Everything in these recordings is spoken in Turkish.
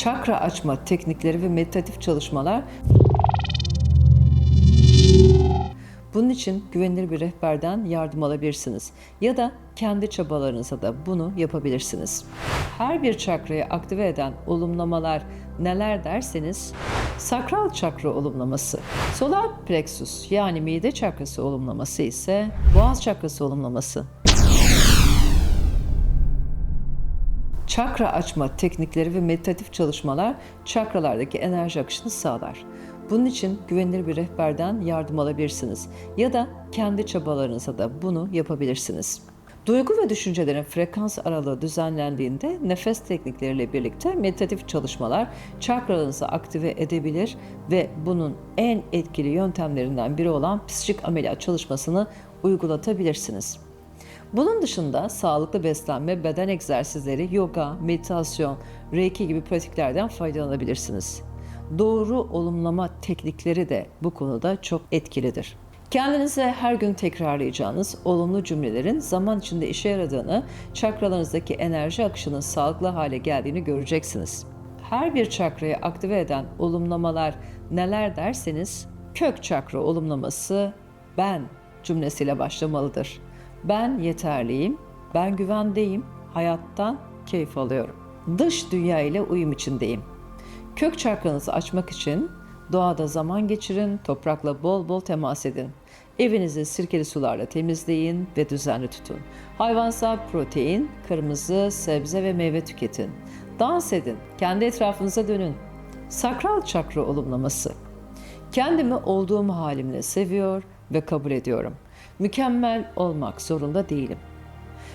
çakra açma teknikleri ve meditatif çalışmalar bunun için güvenilir bir rehberden yardım alabilirsiniz ya da kendi çabalarınızla da bunu yapabilirsiniz. Her bir çakrayı aktive eden olumlamalar neler derseniz sakral çakra olumlaması, solar plexus yani mide çakrası olumlaması ise boğaz çakrası olumlaması. Çakra açma teknikleri ve meditatif çalışmalar çakralardaki enerji akışını sağlar. Bunun için güvenilir bir rehberden yardım alabilirsiniz ya da kendi çabalarınızla da bunu yapabilirsiniz. Duygu ve düşüncelerin frekans aralığı düzenlendiğinde nefes teknikleriyle birlikte meditatif çalışmalar çakralarınızı aktive edebilir ve bunun en etkili yöntemlerinden biri olan psikik ameliyat çalışmasını uygulatabilirsiniz. Bunun dışında sağlıklı beslenme, beden egzersizleri, yoga, meditasyon, reiki gibi pratiklerden faydalanabilirsiniz. Doğru olumlama teknikleri de bu konuda çok etkilidir. Kendinize her gün tekrarlayacağınız olumlu cümlelerin zaman içinde işe yaradığını, çakralarınızdaki enerji akışının sağlıklı hale geldiğini göreceksiniz. Her bir çakrayı aktive eden olumlamalar neler derseniz, kök çakra olumlaması ben cümlesiyle başlamalıdır. Ben yeterliyim, ben güvendeyim, hayattan keyif alıyorum. Dış dünya ile uyum içindeyim. Kök çakranızı açmak için doğada zaman geçirin, toprakla bol bol temas edin. Evinizi sirkeli sularla temizleyin ve düzenli tutun. Hayvansal protein, kırmızı, sebze ve meyve tüketin. Dans edin, kendi etrafınıza dönün. Sakral çakra olumlaması. Kendimi olduğum halimle seviyor ve kabul ediyorum. Mükemmel olmak zorunda değilim.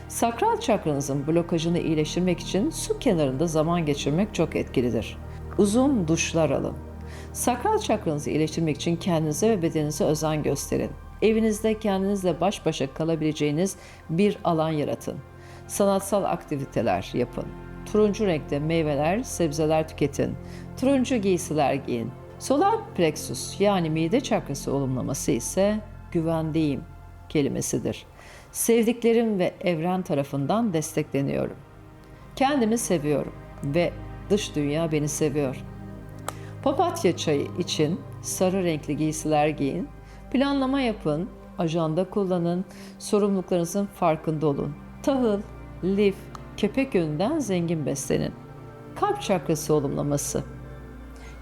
Sakral çakranızın blokajını iyileştirmek için su kenarında zaman geçirmek çok etkilidir. Uzun duşlar alın. Sakral çakranızı iyileştirmek için kendinize ve bedeninize özen gösterin. Evinizde kendinizle baş başa kalabileceğiniz bir alan yaratın. Sanatsal aktiviteler yapın. Turuncu renkte meyveler, sebzeler tüketin. Turuncu giysiler giyin. Solar plexus yani mide çakrası olumlaması ise güvendeyim kelimesidir. Sevdiklerim ve evren tarafından destekleniyorum. Kendimi seviyorum ve dış dünya beni seviyor. Papatya çayı için sarı renkli giysiler giyin, planlama yapın, ajanda kullanın, sorumluluklarınızın farkında olun. Tahıl, lif, kepek yönünden zengin beslenin. Kalp çakrası olumlaması.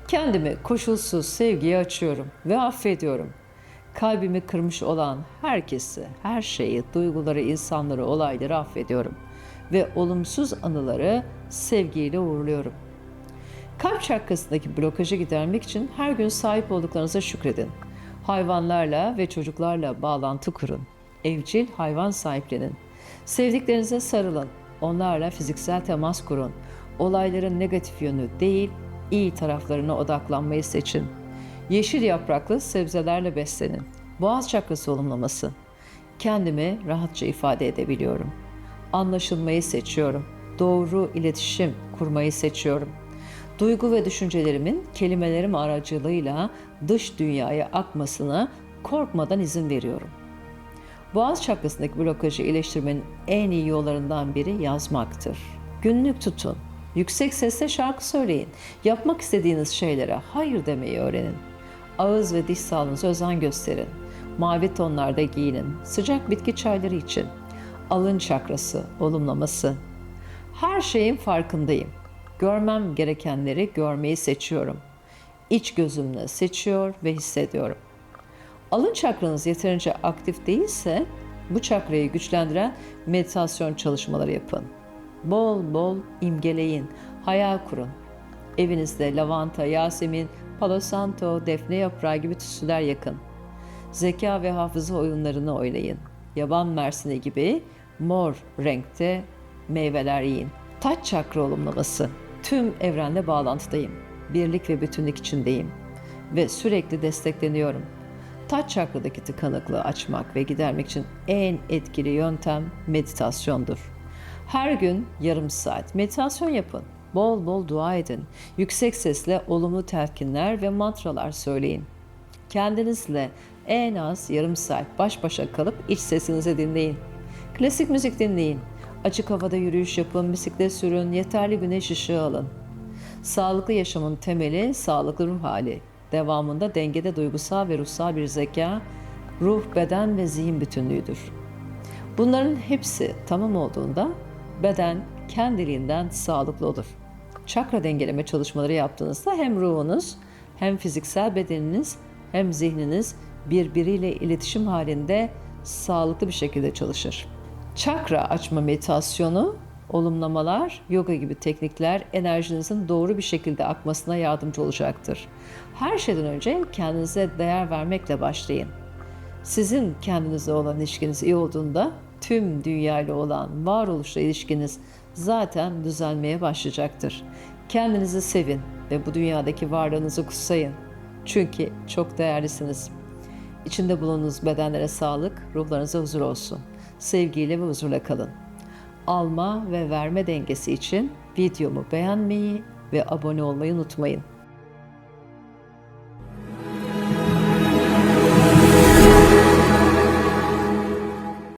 Kendimi koşulsuz sevgiye açıyorum ve affediyorum. Kalbimi kırmış olan herkesi, her şeyi, duyguları, insanları, olayları affediyorum ve olumsuz anıları sevgiyle uğurluyorum. Kalp çakrasındaki blokajı gidermek için her gün sahip olduklarınıza şükredin. Hayvanlarla ve çocuklarla bağlantı kurun. Evcil hayvan sahiplenin. Sevdiklerinize sarılın. Onlarla fiziksel temas kurun. Olayların negatif yönü değil, iyi taraflarına odaklanmayı seçin. Yeşil yapraklı sebzelerle beslenin. Boğaz çakrası olumlaması. Kendimi rahatça ifade edebiliyorum. Anlaşılmayı seçiyorum. Doğru iletişim kurmayı seçiyorum. Duygu ve düşüncelerimin kelimelerim aracılığıyla dış dünyaya akmasına korkmadan izin veriyorum. Boğaz çakrasındaki blokajı iyileştirmenin en iyi yollarından biri yazmaktır. Günlük tutun. Yüksek sesle şarkı söyleyin. Yapmak istediğiniz şeylere hayır demeyi öğrenin. Ağız ve diş sağlığınıza özen gösterin. Mavi tonlarda giyinin. Sıcak bitki çayları için. Alın çakrası, olumlaması. Her şeyin farkındayım. Görmem gerekenleri görmeyi seçiyorum. İç gözümle seçiyor ve hissediyorum. Alın çakranız yeterince aktif değilse bu çakrayı güçlendiren meditasyon çalışmaları yapın. Bol bol imgeleyin, hayal kurun. Evinizde lavanta, yasemin, palo santo, defne yaprağı gibi tütsüler yakın. Zeka ve hafıza oyunlarını oynayın. Yaban mersini gibi mor renkte meyveler yiyin. Taç çakra olumlaması. Tüm evrenle bağlantıdayım. Birlik ve bütünlük içindeyim. Ve sürekli destekleniyorum. Taç çakradaki tıkanıklığı açmak ve gidermek için en etkili yöntem meditasyondur. Her gün yarım saat meditasyon yapın. Bol bol dua edin. Yüksek sesle olumlu telkinler ve mantralar söyleyin. Kendinizle en az yarım saat baş başa kalıp iç sesinizi dinleyin. Klasik müzik dinleyin. Açık havada yürüyüş yapın, bisiklet sürün, yeterli güneş ışığı alın. Sağlıklı yaşamın temeli sağlıklı ruh hali. Devamında dengede duygusal ve ruhsal bir zeka, ruh, beden ve zihin bütünlüğüdür. Bunların hepsi tamam olduğunda beden kendiliğinden sağlıklı olur. Çakra dengeleme çalışmaları yaptığınızda hem ruhunuz hem fiziksel bedeniniz hem zihniniz birbiriyle iletişim halinde sağlıklı bir şekilde çalışır. Çakra açma meditasyonu, olumlamalar, yoga gibi teknikler enerjinizin doğru bir şekilde akmasına yardımcı olacaktır. Her şeyden önce kendinize değer vermekle başlayın. Sizin kendinize olan ilişkiniz iyi olduğunda tüm dünyayla olan varoluşla ilişkiniz zaten düzelmeye başlayacaktır. Kendinizi sevin ve bu dünyadaki varlığınızı kutsayın. Çünkü çok değerlisiniz. İçinde bulunduğunuz bedenlere sağlık, ruhlarınıza huzur olsun. Sevgiyle ve huzurla kalın. Alma ve verme dengesi için videomu beğenmeyi ve abone olmayı unutmayın.